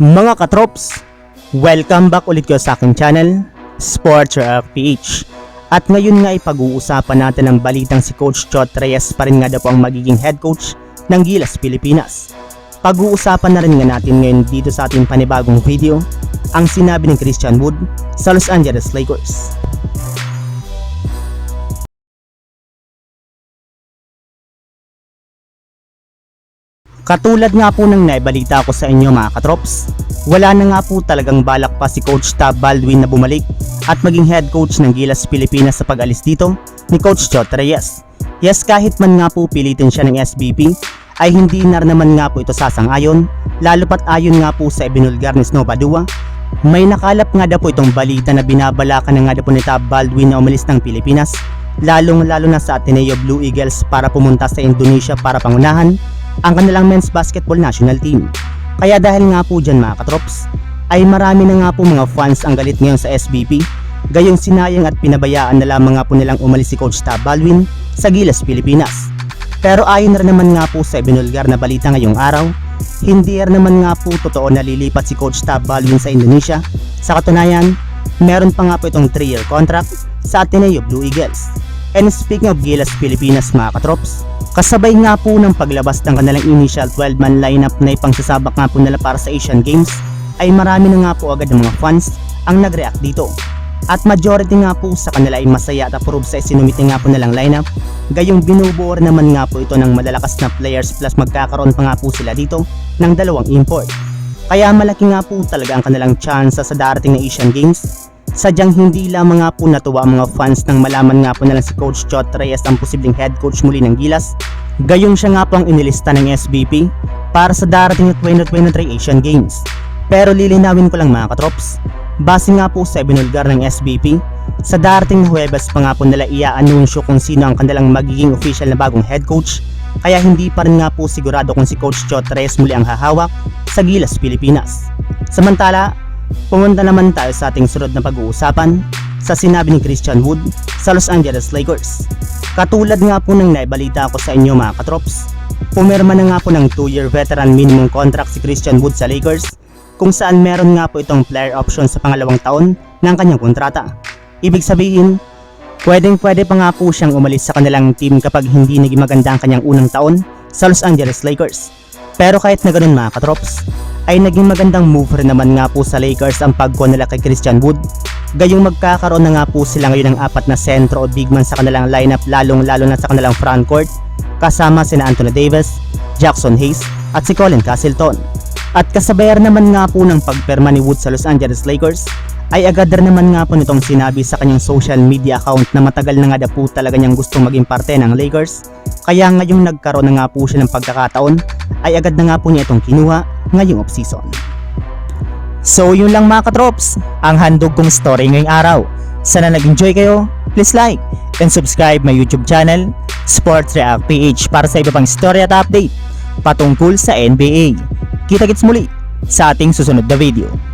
Mga katrops, welcome back ulit ko sa aking channel, Sports PH. At ngayon nga ipag-uusapan natin ang balitang si Coach Chot Reyes pa rin nga daw po ang magiging head coach ng Gilas Pilipinas. Pag-uusapan na rin nga natin ngayon dito sa ating panibagong video ang sinabi ni Christian Wood sa Los Angeles Lakers. Katulad nga po ng naibalita ko sa inyo mga katrops, wala na nga po talagang balak pa si Coach Tab Baldwin na bumalik at maging head coach ng Gilas Pilipinas sa pag-alis dito ni Coach Chot Reyes. Yes, kahit man nga po pilitin siya ng SBP, ay hindi na naman nga po ito sasang-ayon, lalo pat ayon nga po sa ibinulgar ni Snow Padua. May nakalap nga daw po itong balita na binabalakan na nga daw po ni Tab Baldwin na umalis ng Pilipinas, lalong lalo na sa Ateneo Blue Eagles para pumunta sa Indonesia para pangunahan ang kanilang men's basketball national team. Kaya dahil nga po dyan mga katrops, ay marami na nga po mga fans ang galit ngayon sa SBP, gayong sinayang at pinabayaan na lamang nga po nilang umalis si Coach Tab Baldwin sa Gilas, Pilipinas. Pero ayon na rin naman nga po sa binulgar na balita ngayong araw, hindi rin naman nga po totoo na lilipat si Coach Tab Baldwin sa Indonesia. Sa katunayan, meron pa nga po itong 3-year contract sa Ateneo Blue Eagles. And speaking of Gilas Pilipinas mga katrops, kasabay nga po ng paglabas ng kanilang initial 12-man lineup na ipangsasabak nga po nila para sa Asian Games, ay marami na nga po agad ng mga fans ang nag-react dito. At majority nga po sa kanila ay masaya at approve sa sinumiti nga po nilang lineup, gayong binubuo naman nga po ito ng malalakas na players plus magkakaroon pa nga po sila dito ng dalawang import. Kaya malaki nga po talaga ang kanilang chance sa darating na Asian Games Sadyang hindi lamang nga po natuwa ang mga fans nang malaman nga po nalang si Coach Chot Reyes ang posibleng head coach muli ng Gilas. Gayong siya nga po ang inilista ng SBP para sa darating na 2023 Asian Games. Pero lilinawin ko lang mga katrops, base nga po sa binulgar ng SBP, sa darating na Huwebes pa nga po nila ia-anunsyo kung sino ang kanilang magiging official na bagong head coach kaya hindi pa rin nga po sigurado kung si Coach Chot Reyes muli ang hahawak sa Gilas, Pilipinas. Samantala, Pumunta naman tayo sa ating sunod na pag-uusapan sa sinabi ni Christian Wood sa Los Angeles Lakers. Katulad nga po ng naibalita ko sa inyo mga katrops, pumirma na nga po ng 2-year veteran minimum contract si Christian Wood sa Lakers kung saan meron nga po itong player option sa pangalawang taon ng kanyang kontrata. Ibig sabihin, pwedeng pwede pa nga po siyang umalis sa kanilang team kapag hindi naging maganda ang kanyang unang taon sa Los Angeles Lakers. Pero kahit na ganun mga katrops, ay naging magandang move rin naman nga po sa Lakers ang pagkuha nila kay Christian Wood. Gayong magkakaroon na nga po sila ngayon ng apat na sentro o big man sa kanilang lineup lalong lalo na sa kanilang front court kasama sina Anthony Davis, Jackson Hayes at si Colin Castleton. At kasabayar naman nga po ng pagperma ni Wood sa Los Angeles Lakers ay agad rin naman nga po nitong sinabi sa kanyang social media account na matagal na nga daw po talaga niyang gustong maging parte ng Lakers kaya ngayong nagkaroon na nga po siya ng pagkakataon ay agad na nga po niya itong kinuha ngayong off-season. So yun lang mga katrops, ang handog kong story ngayong araw. Sana nag-enjoy kayo, please like and subscribe my YouTube channel, Sports React PH para sa iba pang story at update patungkol sa NBA. Kita-kits muli sa ating susunod na video.